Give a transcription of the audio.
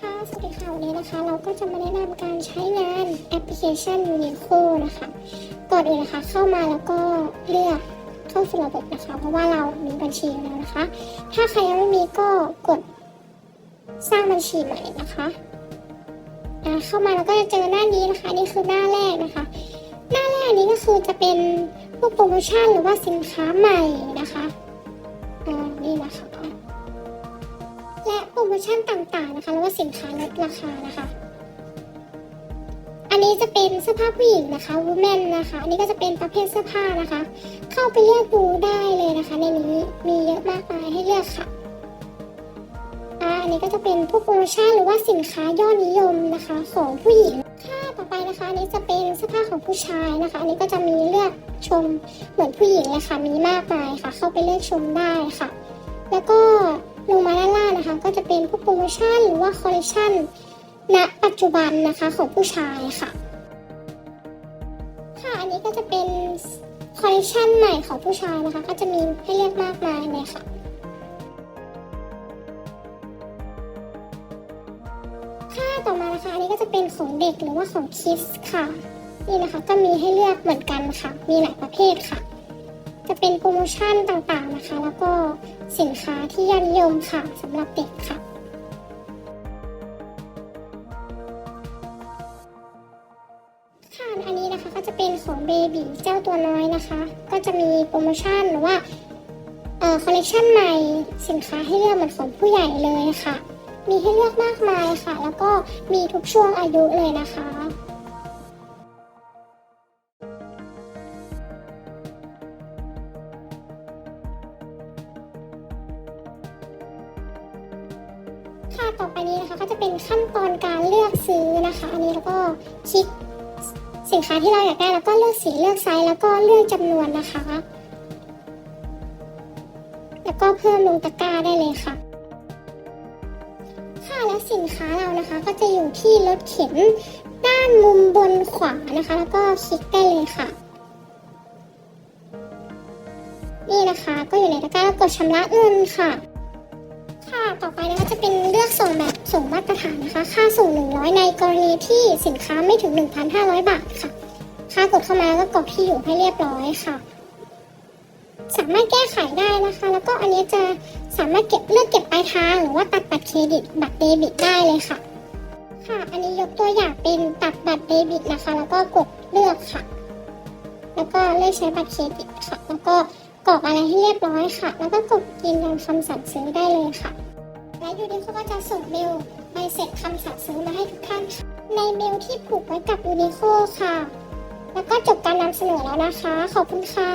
ค่ะสวัสดีค่ะวันนี้นะคะ เราก็จะมาแนะนำการใช้งานแอปพลิเคชัน Uniqlo นะคะก่อนอื่นนะคะเข้ามาแล้วก็เลือกเข้าสู่ระบบนะคะ เพราะว่าเรามีบัญชีแล้วนะคะ ถ้าใครยังไม่มีก็กดสร้างบัญชีใหม่นะคะเข้ามาแล้วก็จะเจอหน้านี้นะคะ นี่คือหน้าแรกนะคะ หน้าแรกนี้ก็คือจะเป็นพวกโปรโมชั่นหรือว่าสินค้าใหม่นะคะ และโปรโมชั่นต่างๆนะคะหรือว่าสินค้าลดราคานะคะ อันนี้จะเป็นเสื้อผ้าผู้หญิงนะคะ women นะคะ อันนี้ก็จะเป็นประเภทเสื้อผ้านะคะ เข้าไปเลือกดูได้เลยนะคะ ในนี้มีเยอะมากมายให้เลือกค่ะอ่าอันนี้ก็จะเป็นพวกโปรโมชั่นหรือว่าสินค้ายอดนิยมนะคะของผู้หญิงค่ะต่อไปนะคะ อันนี้จะเป็นเสื้อผ้าของผู้ชายนะคะ อันนี้ก็จะมีเลือกชมเหมือนผู้หญิงเลยค่ะมีมากมายค่ะ เข้าไปเลือกชมได้ค่ะ แล้วก็ลงมาด้านล่าง พวกโปรโมชั่นหรือว่าคอลเลคชันณปัจจุบันนะคะของผู้ชายค่ะ ค่ะอันนี้ก็จะเป็นคอลเลคชันใหม่ของผู้ชายนะคะ ก็จะมีให้เลือกมากมายเลยค่ะค่ะต่อมานะคะอันนี้ก็จะเป็นของเด็กหรือว่าของคิสค่ะนี่นะคะก็มีให้เลือกเหมือนกันค่ะ มีหลายประเภทค่ะ จะเป็นโปรโมชั่นต่างๆนะคะ แล้วก็สินค้าที่ยอดนิยมค่ะสำหรับเด็กค่ะ ค่ะอันนี้นะคะก็จะเป็นของเบบีเจ้าตัวน้อยนะคะ ก็จะมีโปรโมชั่นหรือว่าเอ่อคอลเลคชันใหม่สินค้าให้เลือกเหมือนของผู้ใหญ่เลยค่ะ มีให้เลือกมากมายค่ะ แล้วก็มีทุกช่วงอายุเลยนะคะค่ะต่อไปนี้นะคะก็จะเป็นขั้นตอนการเลือกซื้อนะคะ อันนี้แล้วก็คลิก สินค้าที่เราอยากได้แล้วก็เลือกสีเลือกไซส์แล้วก็เลือกจำนวนนะคะ แล้วก็เพิ่มลงตะกร้าได้เลยค่ะค่ะและสินค้าเรานะคะ ก็จะอยู่ที่รถเข็นด้านมุมบนขวานะคะ แล้วก็คลิกได้เลยค่ะ นี่นะคะก็อยู่ในตะกร้าแล้วกดชำระเงินค่ะ ต่อไปนะคะจะเป็นเลือกส่งแบบส่งมาตรฐานนะคะ ค่าส่ง 100 ในกรณีที่สินค้าไม่ถึง 1,500 บาทค่ะ ค่ากดเข้ามาแล้วก็กรอกที่อยู่ให้เรียบร้อยค่ะ สามารถแก้ไขได้นะคะ แล้วก็อันนี้จะสามารถเก็บเลือกเก็บปลายทาง หรือว่าตัดบัตรเครดิตบัตรเดบิตได้เลยค่ะ ค่ะ อันนี้ยกตัวอย่างเป็นตัดบัตรเดบิตนะคะ แล้วก็กดเลือกค่ะ แล้วก็เลือกใช้บัตรเครดิตค่ะ แล้วก็กรอกอะไรให้เรียบร้อยค่ะ แล้วก็กดยืนยันคำสั่งซื้อได้เลยค่ะ และยูนิโคก็จะส่งเมลใบเสร็จคำสั่งซื้อมาให้ทุกท่านในเมลที่ผูกไว้กับยูนิโคค่ะ แล้วก็จบการนำเสนอแล้วนะคะ ขอบคุณค่ะ